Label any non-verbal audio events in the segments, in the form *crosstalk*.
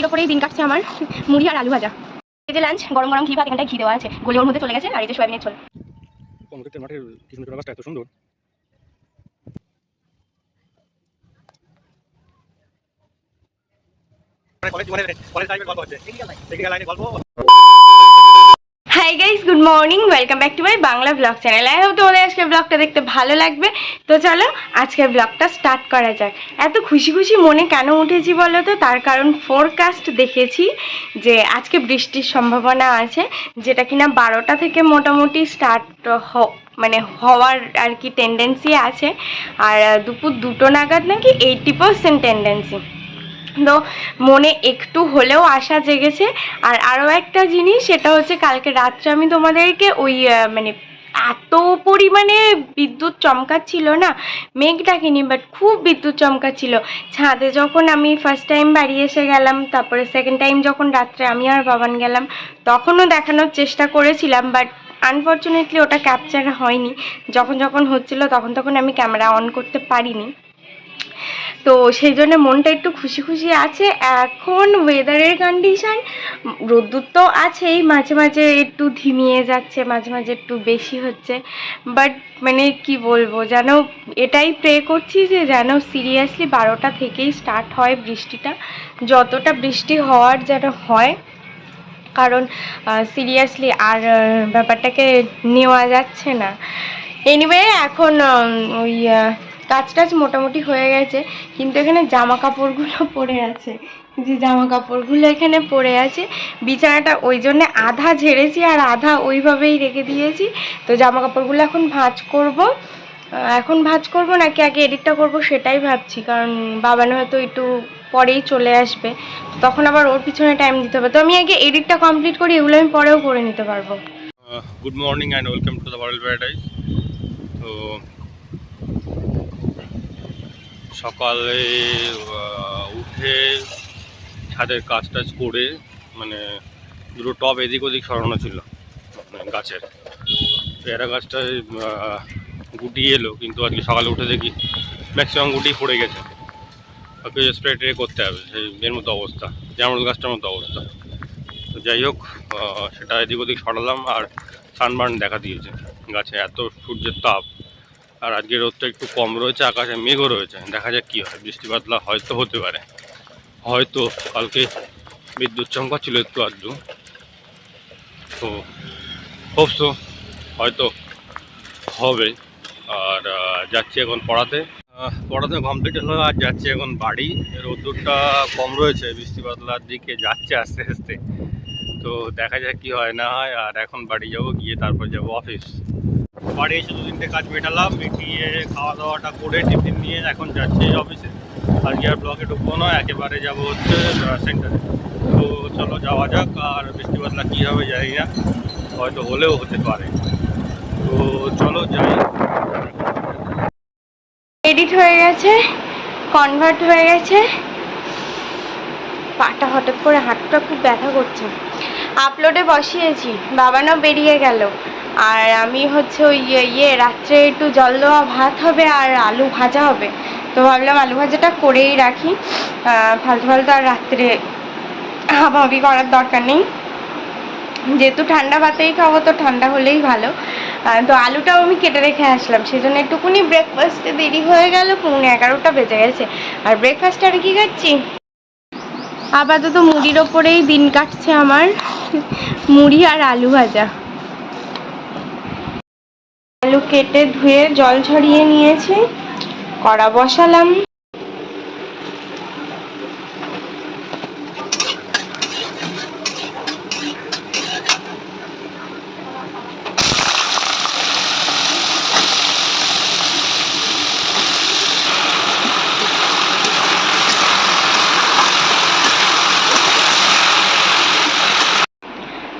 মুড়ির ওপরেই দিন কাটছে আমার মুড়ি আর আলু ভাজা। এই যে লাঞ্চ গরম গরম ঘি ভাত এখানটায় ঘি দেওয়া আছে। গলি ওর মধ্যে চলে গেছে আর এই যে সয়াবিনের কংক্রিটের মাঠের গাছটা এত সুন্দর। Hi guys good morning welcome back to my Bangla blog channel I hope তোমাদের আজকের ব্লগটা দেখতে ভালো লাগবে। তো চলো, আজকের ব্লগটা স্টার্ট করা যাক। এত খুশি খুশি মনে কেন উঠেছি বলো তো? তার কারণ ফোরকাস্ট দেখেছি যে আজকে বৃষ্টির সম্ভাবনা আছে, যেটা কিনা বারোটা থেকে মোটামুটি স্টার্ট হ মানে হওয়ার আর কি টেন্ডেন্সি আছে। আর দুপুর দুটো নাগাদ নাকি এইটি পার্সেন্ট টেন্ডেন্সি তো মনে একটু হলেও আশা জেগেছে। আর আরও একটা জিনিস, সেটা হচ্ছে কালকে রাত্রে আমি তোমাদেরকে ওই মানে এত পরিমাণে বিদ্যুৎ চমকাচ্ছিল না, মেঘ ডাকেনি বাট খুব বিদ্যুৎ চমকাচ্ছিল। ছাদে যখন আমি ফার্স্ট টাইম বাড়ি এসে গেলাম, তারপরে সেকেন্ড টাইম যখন রাত্রে আমি আর বাবান গেলাম, তখনও দেখানোর চেষ্টা করেছিলাম বাট আনফর্চুনেটলি ওটা ক্যাপচার হয়নি। যখন যখন হচ্ছিল, তখন তখন আমি ক্যামেরা অন করতে পারিনি। তো সেই জন্য মনটা একটু খুশি খুশি আছে। এখন ওয়েদারের কন্ডিশন রোদ্দুর তো আছেই, মাঝে মাঝে একটু ধিমিয়ে যাচ্ছে, মাঝে মাঝে একটু বেশি হচ্ছে। বাট মানে কি বলব, যেন এটাই প্রে করছি যে যেন সিরিয়াসলি বারোটা থেকেই স্টার্ট হয় বৃষ্টিটা। যতটা বৃষ্টি হওয়ার যেন হয়, কারণ সিরিয়াসলি আর ব্যাপারটাকে নেওয়া যাচ্ছে না। এনিওয়ে এখন ওই কাজ টাজ মোটামুটি হয়ে গেছে, কিন্তু এখানে জামা কাপড়গুলো *laughs* পড়ে আছে। যে জামা কাপড়গুলো এখানে পড়ে আছে, বিছানাটা ওই জন্যে আধা ঝেড়েছি আর আধা ওইভাবেই রেখে দিয়েছি। তো জামা কাপড়গুলো এখন ভাঁজ করব। এখন ভাঁজ করব নাকি আগে এডিটটা করব সেটাই ভাবছি, কারণ বাবানো হয়তো একটু পরেই চলে আসবে। তখন আবার ওর পিছনে টাইম দিতে হবে। তো আমি আগে এডিটটা কমপ্লিট করি, এগুলো আমি পরেও করে নিতে পারব। Good morning and welcome to the world paradise তো সকালে উঠে ছাদের কাজ টাজ করে মানে দুটো টব এদিক ওদিক সরানো ছিল মানে গাছের। পেয়ারা গাছটায় আহ, গুটি এলো কিন্তু আজকে সকালে উঠে দেখি ম্যাক্সিমাম গুটি পড়ে গেছে। ওকে স্প্রে ট্রে করতে হবে সেই এর মতো অবস্থা জামরুল গাছটার মতো অবস্থা। তো যাই হোক সেটা এদিক ওদিক সরালাম আর সানবার্ন দেখা দিয়েছে। গাছে এত সূর্যের তাপ আর আজকে রোদটা একটু কম রয়েছে, আকাশে মেঘও রয়েছে। দেখা যাক কী হয়, বৃষ্টি বাদলা হয়তো হতে পারে। হয়তো কালকে বিদ্যুৎ চমকাচ্ছিল একটু আধটু। তো হোপসো হয়তো হবে। আর যাচ্ছি এখন পড়াতে। পড়াতে কমপ্লিট হলো আর যাচ্ছি এখন বাড়ি। রোদ্দুরটা কম রয়েছে, বৃষ্টি বাদলার দিকে যাচ্ছে আস্তে আস্তে। তো দেখা যাক কি হয়, না হয়, আর এখন বাড়ি যাব, গিয়ে তারপর যাব অফিস বাড়ি এসে দু তিনটে কাজ মেটালাম, মিটিয়ে খাওয়া দাওয়াটা করে টিফিন নিয়ে এখন যাচ্ছি অফিসে আর কি আর ব্লকে ঢুকবো না, একেবারে যাব হচ্ছে সেন্টারে তো চলো যাওয়া যাক, আর বৃষ্টি বাদলা কী হবে জানি না হয়তো হলেও হতে পারে। তো চলো যাই। এডিট হয়ে গেছে কনভার্ট হয়ে গেছে। পাটা হঠাৎ করে হাতটা খুব ব্যথা করছে। আপলোডে বসিয়েছি বাবানও বেরিয়ে গেল। আর আমি হচ্ছে ওই ইয়ে ইয়ে রাত্রে একটু জল দেওয়া ভাত হবে আর আলু ভাজা হবে। তো ভাবলাম আলু ভাজাটা করেই রাখি। ফালতু ফালতু আর রাত্রে হাবাহাবি করার দরকার নেই। যেহেতু ঠান্ডা ভাতেই খাব, তো ঠান্ডা হলেই ভালো। তো আলুটাও আমি কেটে রেখে আসলাম। সেই জন্য একটুকুনি ব্রেকফাস্টে দেরি হয়ে গেল পৌনে এগারোটা বেজে গেছে। আর ব্রেকফাস্টে আর কি খাচ্ছি? আপাতত মুড়ির ওপরেই দিন কাটছে আমার। মুড়ি আর আলু ভাজা। আলু কেটে ধুয়ে জল ঝরিয়ে নিয়েছি, কড়া বসালাম।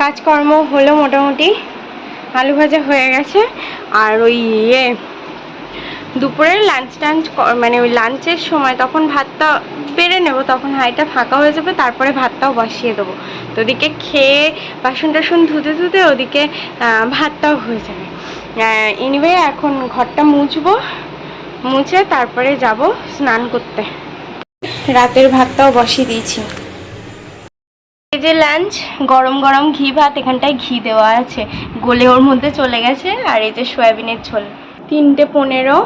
কাজকর্ম হলো মোটামুটি, আলু ভাজা হয়ে গেছে। আর ওই ইয়ে দুপুরের লাঞ্চ টাঞ্চ মানে ওই লাঞ্চের সময় তখন ভাতটা বেড়ে নেব, তখন হাঁড়িটা ফাঁকা হয়ে যাবে, তারপরে ভাতটাও বসিয়ে দেবো। তো ওদিকে খেয়ে বাসন টাসন ধুতে ধুতে ওদিকে ভাতটাও হয়ে যাবে। এনিওয়ে এখন ঘরটা মুছবো, মুছে তারপরে যাব স্নান করতে। রাতের ভাতটাও বসিয়ে দিয়েছি। এই যে লাঞ্চ গরম গরম ঘি ভাত, এখানটায় ঘি দেওয়া আছে। গলে ওর মধ্যে চলে গেছে, আর এই যে সয়াবিনের ঝোল। তিনটে পনেরো,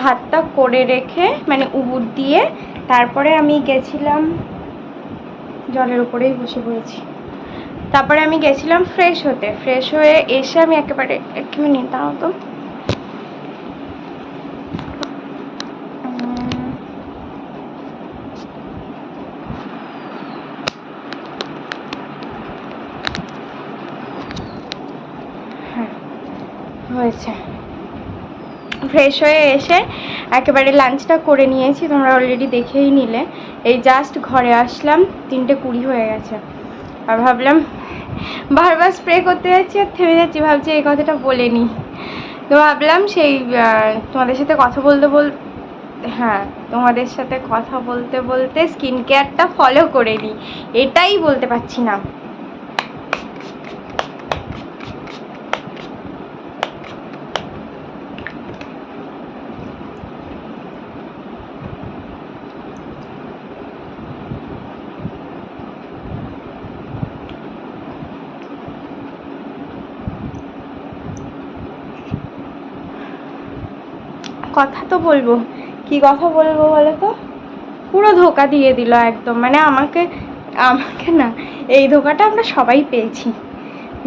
ভাতটা করে রেখে মানে উবুর দিয়ে, তারপরে আমি গেছিলাম, জলের উপরেই বসে পড়েছি। তারপরে আমি গেছিলাম ফ্রেশ হতে। ফ্রেশ হয়ে এসে আমি একেবারে, এক মিনিট দাও তো উম, হ্যাঁ হয়েছে ফ্রেশ হয়ে এসে একেবারে লাঞ্চটা করে নিয়েছি, তোমরা অলরেডি দেখেই নিলে। এই জাস্ট ঘরে আসলাম, তিনটে কুড়ি হয়ে গেছে। আর ভাবলাম, বারবার স্প্রে করতে যাচ্ছি আর থেমে যাচ্ছি, ভাবছি এই কথাটা বলে নিই। তো ভাবলাম সেই তোমাদের সাথে কথা বলতে বল হ্যাঁ তোমাদের সাথে কথা বলতে বলতে স্কিন কেয়ারটা ফলো করে নিই। এটাই বলতে পারছি না। কথা তো বলব। কি কথা বলব বলো তো? পুরো ধোকা দিয়ে দিল একদম। মানে আমাকে আমাকে না, এই ধোকাটা আমরা সবাই পেয়েছি।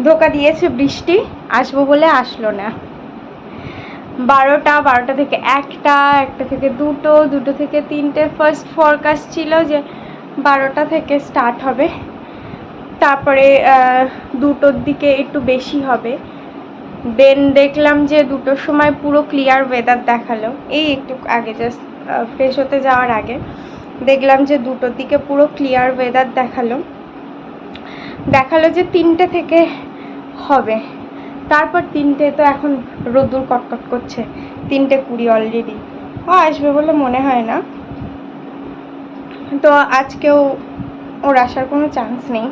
ধোকা দিয়েছে বৃষ্টি, আসব বলে আসলো না। বারোটা বারোটা থেকে একটা একটা থেকে দুটো দুটো থেকে তিনটে ফার্স্ট ফরকাস্ট ছিল যে বারোটা থেকে স্টার্ট হবে। তারপরে দুটোর দিকে একটু বেশি হবে। দেন দেখলাম যে দুটোর সময় পুরো ক্লিয়ার ওয়েদার দেখাল। এই একটু আগে জাস্ট ফ্রেশ হতে যাওয়ার আগে। দেখলাম যে দুটোর দিকে পুরো ক্লিয়ার ওয়েদার দেখাল। দেখাল যে তিনটে থেকে হবে। তারপর তিনটে তো এখন রোদ্দুর কটকট করছে। তিনটে কুড়ি অলরেডি ও, আসবে বলে মনে হয় না। তো আজকেও ওর আসার কোনো চান্স নেই।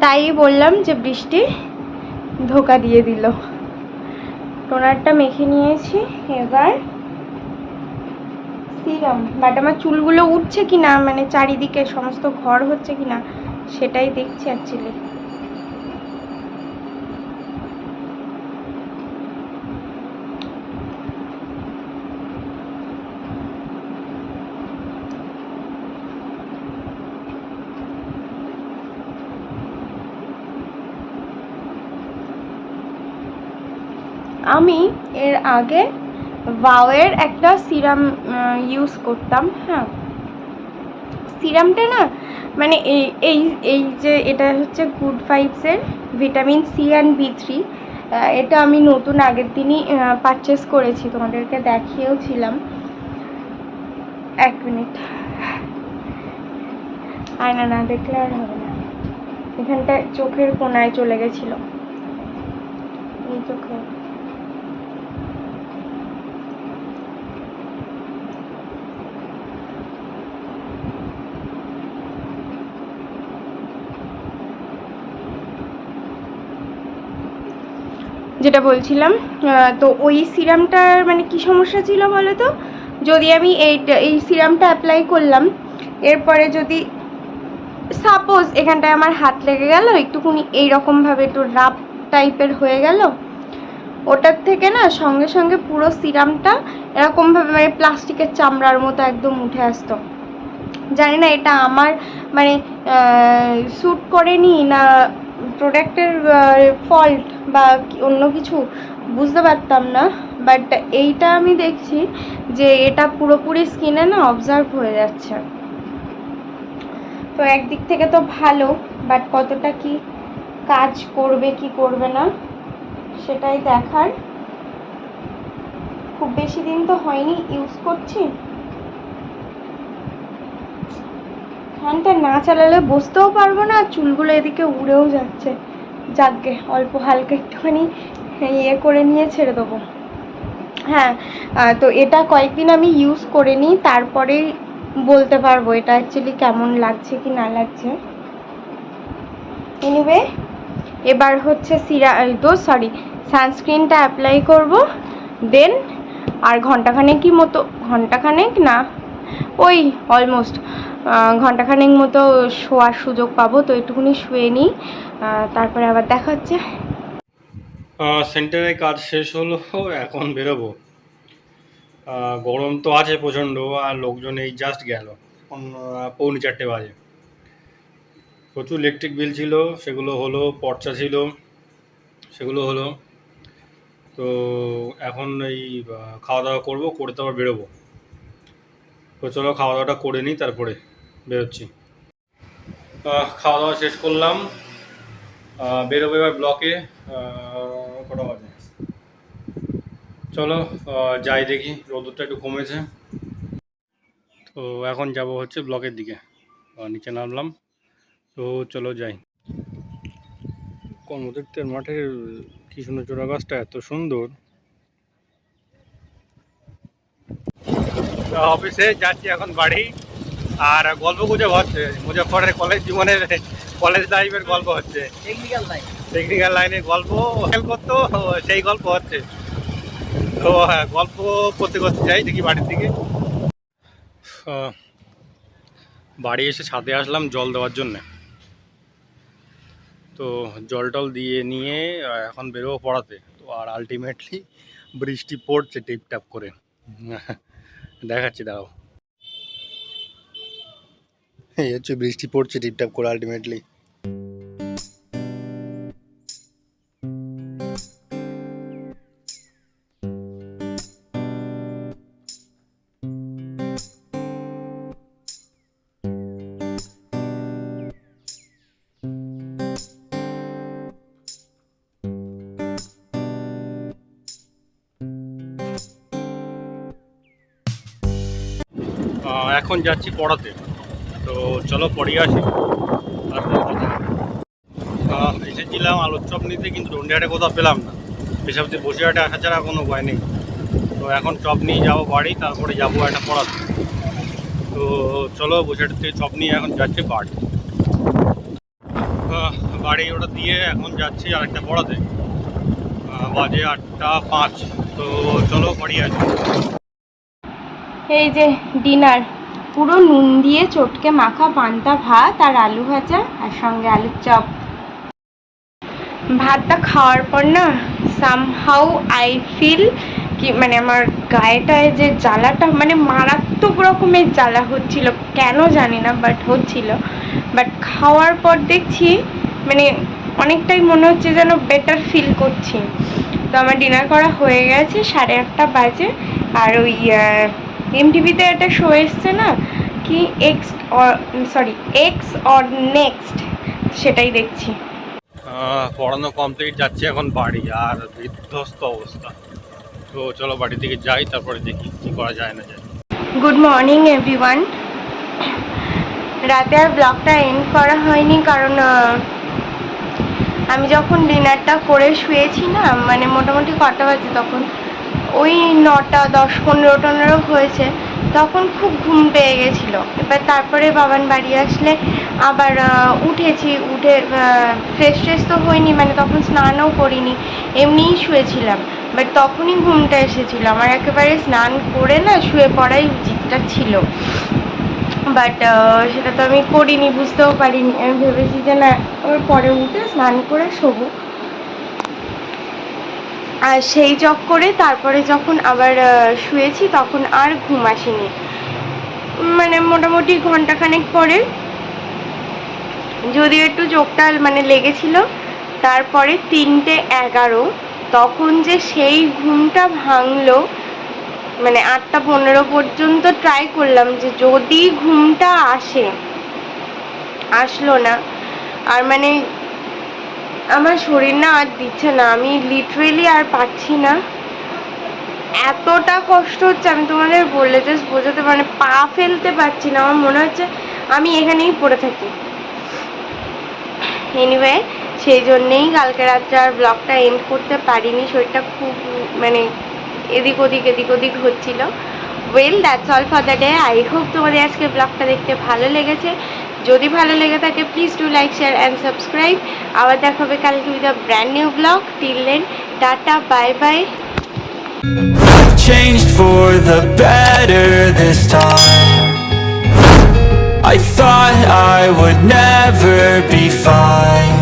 তাই বললাম যে বৃষ্টি ধোকা দিয়ে দিল। টোনারটা মেখে নিয়েছি, এবার সিরাম। বাট আমার চুলগুলো উঠছে কি না মানে চারিদিকে সমস্ত ঘর হচ্ছে কি না সেটাই দেখছি অ্যাকচুয়ালি আমি এর আগে ওয়াওয়ের একটা সিরাম ইউজ করতাম হ্যাঁ। সিরামটা না মানে এই এই এই যে এটা হচ্ছে good ফাইভসের vitamin C and B three এটা আমি নতুন আগের দিনই পারচেস করেছি, তোমাদেরকে দেখিয়েও ছিলাম এক মিনিট আয়না না, দেখলে আর হবে না। এখানটায় চোখের কোনায় চলে গেছিল। এই চোখে। যেটা বলছিলাম তো ওই সিরামটার মানে কি সমস্যা ছিল বলো তো যদি আমি এইটা, এই সিরামটা অ্যাপ্লাই করলাম, এরপরে যদি সাপোজ এখানটায় আমার হাত লেগে গেল, একটুখানি এইরকমভাবে একটু রাপ টাইপের হয়ে গেল, ওটার থেকে না সঙ্গে সঙ্গে পুরো সিরামটা এরকমভাবে মানে প্লাস্টিকের চামড়ার মতো একদম উঠে আসতো। জানি না এটা আমার মানে স্যুট করেনি না প্রোডাক্টের ফল্ট বা অন্য কিছু বুঝতে পারতাম না বাট এইটা আমি দেখছি যে এটা পুরোপুরি স্কিনে না অবজার্ভ হয়ে যাচ্ছে। তো একদিক থেকে তো ভালো বাট কতটা কি কাজ করবে, কি করবে না, সেটাই দেখার। খুব বেশি দিন তো হয়নি ইউজ করছি। ফ্যানটা না চালালে বসতেও পারব না, চুলগুলো এদিকে উড়েও যাচ্ছে। যাকগে, অল্প হালকা একটুখানি ইয়ে করে নিয়ে ছেড়ে দেবো। হ্যাঁ তো এটা কয়েকদিন আমি ইউজ করে নিই তারপরেই বলতে পারব এটা অ্যাকচুয়ালি কেমন লাগছে কি না লাগছে। এনিওয়ে এবার হচ্ছে সিরা তো সরি সানস্ক্রিনটা অ্যাপ্লাই করব দেন আর ঘন্টাখানেক কি মতো ঘন্টাখানেক না, ওই অলমোস্ট ঘন্টাখানেক মতো শোয়ার সুযোগ পাবো, তো একটুখানি শুয়ে নিই। তারপরে আবার দেখা হচ্ছে। সেন্টারে কাজ শেষ হলো, এখন বেরোবো। গরম তো আছে প্রচণ্ড, আর লোকজন এই জাস্ট গেল। পৌনে চারটে বাজে। প্রচুর ইলেকট্রিক বিল ছিল, সেগুলো হলো, পর্চা ছিল, সেগুলো হলো। তো এখন এই খাওয়া দাওয়া করব, করে তো আবার বেরোবো। তো চলো, খাওয়া দাওয়াটা করে নিই, তারপরে। বেরোচ্ছি। খাওয়া দাওয়া শেষ করলাম। বেরোবো এবার ব্লকে। কটা বাজে? চলো যাই দেখি। রোদটা একটু কমেছে। তো এখন যাব হচ্ছে ব্লকের দিকে। নিচে নামলাম। তো চলো যাই। কর্মতীর্থের মাঠের কৃষ্ণচূড়া গাছটা এত সুন্দর। অফিসে যাচ্ছি এখন বাড়ি। আর গল্প গুজব হচ্ছে। মুজফরের কলেজ জীবনের কলেজ লাইফের গল্প হচ্ছে। টেকনিক্যাল লাইন টেকনিক্যাল লাইনে গল্প করতো সেই গল্প হচ্ছে। তো হ্যাঁ, গল্প করতে করতে যাই দেখি বাড়ির দিকে। বাড়ি এসে ছাদে আসলাম জল দেওয়ার জন্যে। তো জল টল দিয়ে নিয়ে এখন বেরোবো পড়াতে। তো আর আলটিমেটলি বৃষ্টি পড়ছে টিপটাপ করে। দেখাচ্ছি দাও এই হচ্ছে বৃষ্টি পড়ছে টিপটাপ করে আলটিমেটলি এখন যাচ্ছি পড়াতে। তো চলো পড়িয়ে আসি। এসেছিলাম আলুর চপ নিতে, কিন্তু ডন্ডিহাটে কোথাও পেলাম না। এসব দিয়ে বসিরহাটে আসা ছাড়া কোনো উপায় নেই। তো এখন চপ নিয়ে যাব বাড়ি, তারপরে যাব একটা পড়াতে। তো চলো বসিরহাট থেকে চপ নিয়ে এখন যাচ্ছি বাড়ি বাড়ি ওটা দিয়ে এখন যাচ্ছি আরেকটা পড়াতে। বাজে আটটা পাঁচ। তো চলো বাড়ি আসি। এই যে ডিনার। পুরো নুন দিয়ে চটকে মাখা পান্তা, ভাত আর আলু ভাজা আর সঙ্গে আলুর চপ। ভাতটা খাওয়ার পর না সামহাউ আই ফিল কি মানে আমার গায়েটায় যে জ্বালাটা মানে মারাত্মক রকমের জ্বালা হচ্ছিল, কেন জানি না বাট হচ্ছিল। বাট খাওয়ার পর দেখছি মানে অনেকটাই মনে হচ্ছে যেন বেটার ফিল করছি। তো আমার ডিনার করা হয়ে গেছে, সাড়ে আটটা বাজে, আর ওই এমটিভিতে একটা শো এসছে না কি X sorry X or next সেটাই দেখছি। পড়ানো কমপ্লিট যাচ্ছে এখন বাড়ি আর বিধ্বস্ত অবস্থা। তো চলো বাড়ি থেকে যাই তারপরে দেখি কি করা যায় না যায়। গুড মর্নিং এভরিওয়ান রাতে আর ব্লগটা এন্ড করা হয়নি কারণ আমি যখন ডিনারটা করে শুয়েছি না মানে মোটামুটি কটা বাজে তখন ওই নটা দশ পনেরো টনেরো হয়েছে। তখন খুব ঘুম পেয়ে গেছিল। এবার তারপরে বাবান বাড়ি আসলে আবার উঠেছি, উঠে ফ্রেশ ট্রেশ তো হয়নি মানে তখন স্নানও করিনি, এমনিই শুয়েছিলাম। বাট তখনই ঘুমটা এসেছিল। আমার একেবারে স্নান করে না শুয়ে পড়াই উচিতটা ছিল। বাট সেটা তো আমি করিনি, বুঝতেও পারিনি। আমি ভেবেছি যে না আবার পরে উঠে স্নান করে শোবো। আর সেই চক্করে তারপরে যখন আবার শুয়েছি তখন আর ঘুম আসেনি। মানে মোটামুটি ঘন্টাখানেক পরে যদিও একটু চোখটা মানে লেগেছিল, তারপরে তিনটে এগারো তখন যে সেই ঘুমটা ভাঙলো মানে আটটা পনেরো পর্যন্ত ট্রাই করলাম যে যদি ঘুমটা আসে, আসলো না। আর মানে আমার শরীর না আর দিচ্ছে না, আমি লিটারেলি আর পাচ্ছি না। এতটা কষ্ট হচ্ছে, আমি তোমাদের বললে জাস্ট বোঝাতে মানে পা ফেলতে পারছি না, আমার মনে হচ্ছে আমি এখানেই পড়ে থাকি। এনিওয়ে সেই জন্যেই কালকে রাত্রে আর ব্লগটা এন্ড করতে পারিনি, শরীরটা খুব মানে এদিক ওদিক এদিক ওদিক হচ্ছিল। Well that's all for the day I hope তোমাদের আজকে ব্লগটা দেখতে ভালো লেগেছে। যদি ভালো লেগে থাকে please do like share and subscribe আবার দেখা হবে কালকে with a brand new blog till then tata bye bye I've changed for the better this time. I thought I would never be fine.